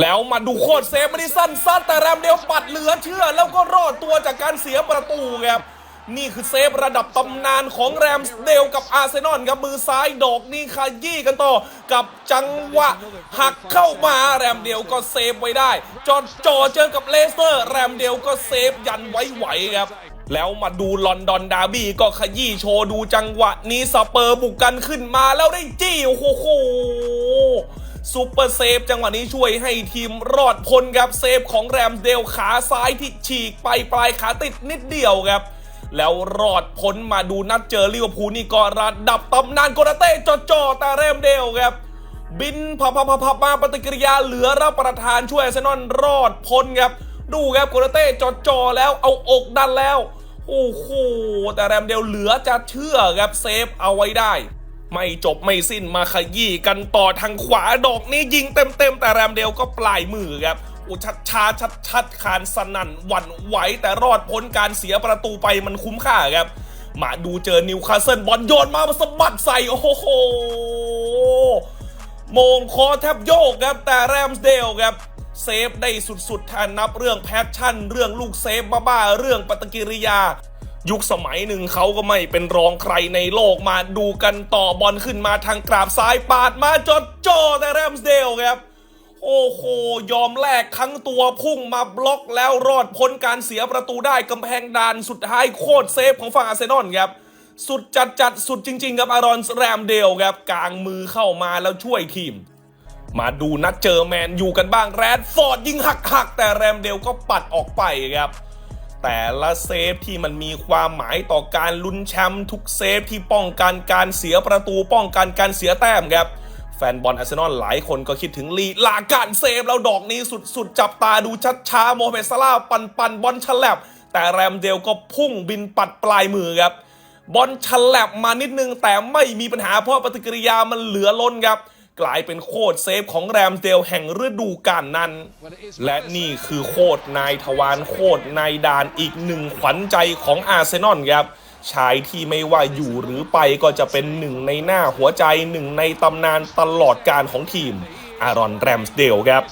แล้วมาดูโคตรเซฟม่ได้สั้นๆแต่แรมเดลปัดเหลือเชื่อ แล้วก็รอดตัวจากการเสียประตูครับนี่คือเซฟระดับตำนานของแรมเดลกับอาร์เซนอลครับมือซ้ายดอกนี่ขยี้กันต่อ กับจังหวะหักเข้ามาแรมเดลก็เซฟไว้ได้ จอดจ่อเจอกับเลสเตอร์ แรมเดลก็เซฟยันไว้ไหวครับแล้วมาดูลอนดอนดาร์บี้ก็ขยี้โชว์ดูจังหวะนี้สเปอร์บุกกันขึ้นมาแล้วได้จี้โอ้โห ซูเปอร์เซฟจังหวะนี้ช่วยให้ทีมรอดพ้นครับเซฟของแรมเดลขาซ้ายที่ฉีกไปปลายขาติดนิดเดียวครับแล้วรอดพ้นมาดูนัดเจอลิเวอร์พูลนี่ก็ระดับตำนานโกนาเต้จ่อต่แรมเดลครับ บินพับพับพับมาปฏิกิริยาเหลือรับประทานช่วยอาร์เซนอลรอดพ้นครับ ดูครับโกนาเต้จ่อแล้วเอาอกดันแล้ว โอ้โหแต่แรมเดลเหลือจะเชื่อครับเซฟเอาไว้ได้ ไม่จบไม่สิ้นมาขยี้กันต่อทางขวาดอกนี้ยิงเต็มๆ แต่แรมเดลก็ปลายมือครับอุชัดชาชัดชัดคานสนั่นหวั่นไหวแต่รอดพ้นการเสียประตูไปมันคุ้มค่าครับ มาดูเจอนิวคาสเซิลบอลโยนมามาสะบัดใส่โอ้โหโมงคอแทบโยกครับแต่แรมสเดลครับเซฟได้สุดๆถ้านับเรื่องแพชชั่น เรื่องลูกเซฟบ้าๆเรื่องปฏิกิริยา ยุคสมัยหนึ่งเขาก็ไม่เป็นรองใครในโลกมาดูกันต่อบอลขึ้นมาทางกราบซ้ายปาดมาจดจ่อแต่แรมสเดลครับ โอ้โห ยอมแลกทั้งตัวพุ่งมาบล็อกแล้วรอดพ้นการเสียประตูได้กำแพงดานสุดท้ายโคตรเซฟของฝั่งอาร์เซนอลครับ สุดจัดจัดสุดจริงๆกับอารอนแรมเดลครับกลางมือเข้ามาแล้วช่วยทีม มาดูนัดเจอแมนอยู่กันบ้างแรดฟอร์ดยิงหักหักๆแต่แรมเดลก็ปัดออกไปครับ แต่ละเซฟที่มันมีความหมายต่อการลุ้นแชมป์ทุกเซฟที่ป้องกันการเสียประตูป้องกันการเสียแต้มครับ แฟนบอลอาร์เซนอลหลายคนก็คิดถึงลีลาการเซฟแล้วดอกนี้สุดๆ จับตาดูชัดช้าโมเม็ดซาลาปันปันบอลฉลับ แต่แรมเดลก็พุ่งบินปัดปลายมือครับบอลฉลับมานิดนึงแต่ไม่มีปัญหาเพราะปฏิกิริยามันเหลือล้นครับ กลายเป็นโคตรเซฟของแรมเดลแห่งฤดูกาลนั้น และนี่คือโคตรนายทวารโคตรนายดานอีกหนึ่งขวัญใจของอาร์เซนอลครับชายที่ไม่ว่าอยู่หรือไปก็จะเป็นหนึ่งในหน้าหัวใจหนึ่งในตำนานตลอดการของทีม อารอนแรมสเดลครับ